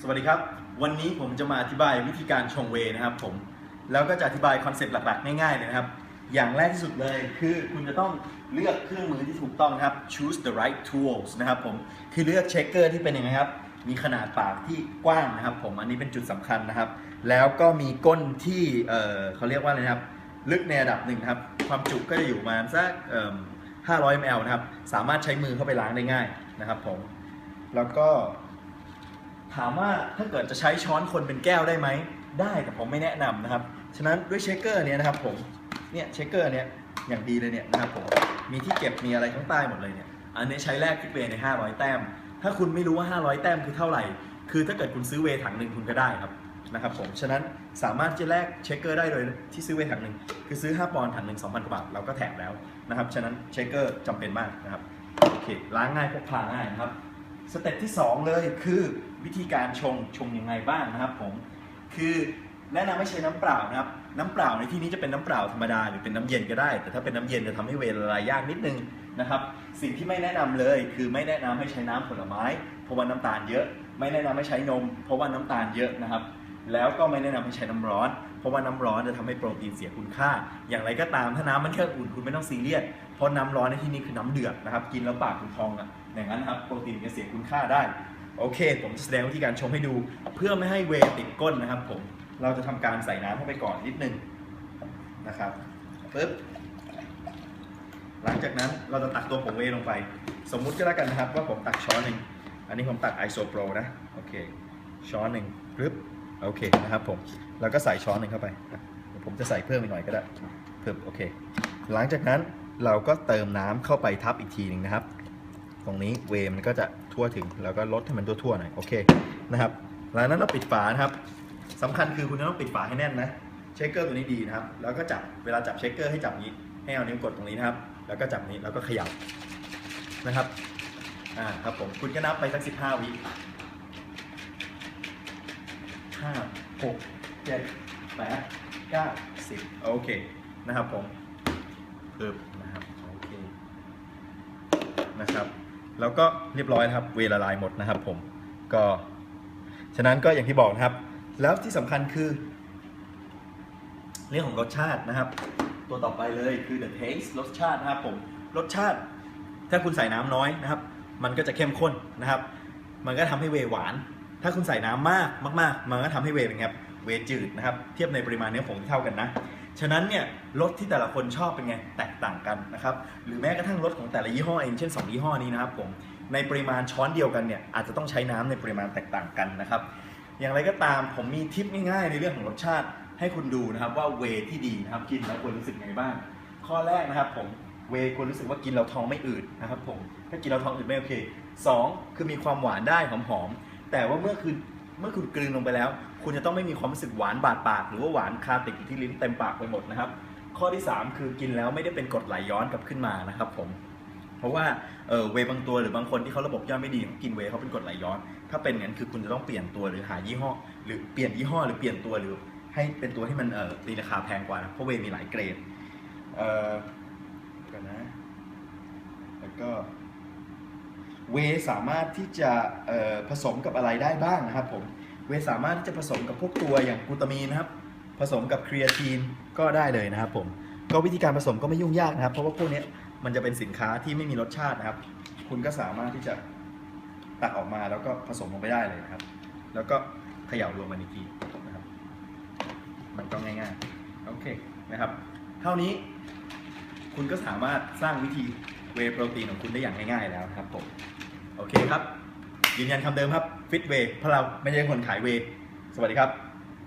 สวัสดีครับ วันนี้ผมจะมาอธิบายวิธีการชงเวนะครับผม แล้วก็จะอธิบายคอนเซ็ปต์หลักๆ ง่ายๆเลยนะครับ อย่างแรกที่สุดเลยคือคุณจะต้องเลือกเครื่องมือที่ถูกต้องนะครับ choose the right tools นะครับผม คือเลือกเชคเกอร์ที่เป็นยังไงครับ มีขนาดปากที่กว้างนะครับผม อันนี้เป็นจุดสำคัญนะครับ แล้วก็มีก้นที่เเขาเรียกว่าอะไรนะครับ ลึกในระดับหนึ่งครับ ความจุก็จะอยู่ประมาณสัก500 ml นะครับ สามารถใช้มือเข้าไปล้างได้ง่ายนะครับผม แล้วก็ ถามว่าถ้าเกิดจะใช้ช้อนคนเป็นแก้วได้ไหม ได้แต่ผมไม่แนะนำนะครับ ฉะนั้นด้วยเชคเกอร์เนี้ยนะครับผม เนี่ยเชคเกอร์เนี้ยอย่างดีเลยเนี่ยนะครับผม มีที่เก็บมีอะไรข้างใต้หมดเลยเนี่ย อันนี้ใช้แลกฟิกเวใน 500 แต้ม ถ้าคุณไม่รู้ว่า 500 แต้มคือเท่าไหร่ คือถ้าเกิดคุณซื้อเวถังหนึ่งคุณก็ได้ครับนะครับผม ฉะนั้นสามารถจะแลกเชคเกอร์ได้โดยที่ซื้อเวถังหนึ่งคือซื้อ 5 ปอนด์ถังหนึ่ง2,000กว่าบาทเราก็แถมแล้วนะครับ ฉะนั้นเชคเกอร์จำเป็นมากนะครับ โอเค ล้างง่ายพกพาง่ายนะครับ สเต็ปที่ 2 เลยคือวิธีการชงชงยังไงบ้างนะครับผมคือแนะนำให้ใช้น้ำเปล่านะครับ น้ำเปล่าในที่นี้จะเป็นน้ำเปล่าธรรมดาหรือเป็นน้ำเย็นก็ได้ แต่ถ้าเป็นน้ำเย็นจะทำให้เวลาลายยากนิดนึงนะครับ สิ่งที่ไม่แนะนำเลยคือไม่แนะนำให้ใช้น้ำผลไม้ เพราะว่าน้ำตาลเยอะ ไม่แนะนำให้ใช้นม เพราะว่าน้ำตาลเยอะนะครับ แล้วก็ไม่แนะนำให้ใช้น้ำร้อน เพราะว่าน้ำร้อนจะทำให้โปรตีนเสียคุณค่า อย่างไรก็ตามถ้าน้ำมันแค่อุ่นคุณไม่ต้องซีเรียส เพราะน้ำร้อนในที่นี้คือน้ำเดือดนะครับ กินแล้วปากคุณพองอะ อย่างนั้นครับโปรตีนจะเสียคุณค่าได้ โอเค ผมแสดงวิธีการชงให้ดู เพื่อไม่ให้เวติดก้นนะครับ ผม เราจะทำการใส่น้ำเข้าไปก่อนนิดนึงนะครับปึ๊บ หลังจากนั้นเราจะตักตัวผงเวลงไป สมมุติก็แล้วกันนะครับว่าผมตักช้อนหนึ่ง อันนี้ผมตักไอโซโปรนะ โอเค ช้อนหนึ่งปึ๊บ โอเคนะครับผมแล้วก็ใส่ช้อนหนึ่งเข้าไป ผมจะใส่เพิ่มอีกหน่อยก็ได้เพิ่มโอเค หลังจากนั้นเราก็เติมน้ำเข้าไปทับอีกทีหนึ่งนะครับ ตรงนี้เวมันก็จะทั่วถึงแล้วก็ลดให้มันทั่วๆหน่อยโอเคนะครับหลังจากนั้นเราปิดฝานะครับสำคัญคือคุณจะต้องปิดฝาให้แน่นนะเชคเกอร์ตัวนี้ดีนะครับ แล้วก็จับเวลาจับเชคเกอร์ให้จับนี้ ให้เอานิ้วกดตรงนี้นะครับ แล้วก็จับนี้แล้วก็ขยับนะครับอ่าครับผมคุณก็นับไปสักสิบห้าวิ ห้าหกเจ็ดแปดเก้าสิบโอเคนะครับผมเพิ่มนะครับโอเคนะครับ แล้วก็เรียบร้อยครับเวลาลายหมดนะครับผมก็ฉะนั้นก็อย่างที่บอกนะครับ แล้วที่สำคัญคือ เรื่องของรสชาตินะครับ ตัวต่อไปเลยคือ the taste รสชาตินะครับผมรสชาติ ถ้าคุณใส่น้ำน้อยนะครับ มันก็จะเข้มข้นนะครับ มันก็ทำให้เวหวาน ถ้าคุณใส่น้ำมากมากๆมันก็ทำให้เวเป็นไงครับเวจืดนะครับ เทียบในปริมาณเนื้อผงที่เท่ากันนะฉะนั้นเนี่ยรสที่แต่ละคนชอบเป็นไงแตกต่างกันนะครับหรือแม้กระทั่งรสของแต่ละยี่ห้อเองเช่น2ยี่ห้อนี้นะครับผมในปริมาณช้อนเดียวกันเนี่ยอาจจะต้องใช้น้ำในปริมาณแตกต่างกันนะครับ อย่างไรก็ตามผมมีทิปง่ายๆในเรื่องของรสชาติให้คุณดูนะครับว่าเวที่ดีนะครับกินแล้วควรรู้สึกไงบ้าง ข้อแรกนะครับผมเวควรรู้สึกว่ากินแล้วท้องไม่อืดนะครับผมถ้ากินแล้วท้องอืดไม่โอเคสองคือมีความหวานได้หอมๆ แต่ว่าเมื่อคือเมื่อคุณกลืนลงไปแล้ว คุณจะต้องไม่มีความรู้สึกหวานบาดปาก หรือว่าหวานคาติดอยู่ที่ลิ้นเต็มปากไปหมดนะครับ ข้อที่ 3 คือกินแล้วไม่ได้เป็นกรดไหลย้อนกลับขึ้นมานะครับผมเพราะว่าเออเวย์บางตัวหรือบางคนที่เขาระบบย่อยไม่ดีกินเวย์เขาเป็นกรดไหลย้อน ถ้าเป็นอย่างนั้นคือคุณจะต้องเปลี่ยนตัวหรือหายี่ห้อ หรือเปลี่ยนยี่ห้อหรือเปลี่ยนตัวหรือให้เป็นตัวที่มันเออตีราคาแพงกว่านะเพราะเวย์มีหลายเกรดเออกันนะแล้วก็ เวสามารถที่จะผสมกับอะไรได้บ้างนะครับผมเวสามารถที่จะผสมกับพวกตัวอย่างกูตามีนนะครับ ผสมกับครีอาทีนก็ได้เลยนะครับผมก็วิธีการผสมก็ไม่ยุ่งยากนะครับ เพราะว่าพวกนี้มันจะเป็นสินค้าที่ไม่มีรสชาตินะครับ คุณก็สามารถที่จะตักออกมาแล้วก็ผสมลงไปได้เลยนะครับ แล้วก็เขย่ารวมมันอีกทีนะครับ มันก็ง่ายๆโอเคนะครับ เท่านี้คุณก็สามารถสร้างวิธี เวโปรตีนของคุณได้อย่างง่ายๆแล้วครับผม โอเคครับ ยืนยันคำเดิมครับ ฟิตเวเพราะเราไม่ใช่คนขายเว สวัสดีครับ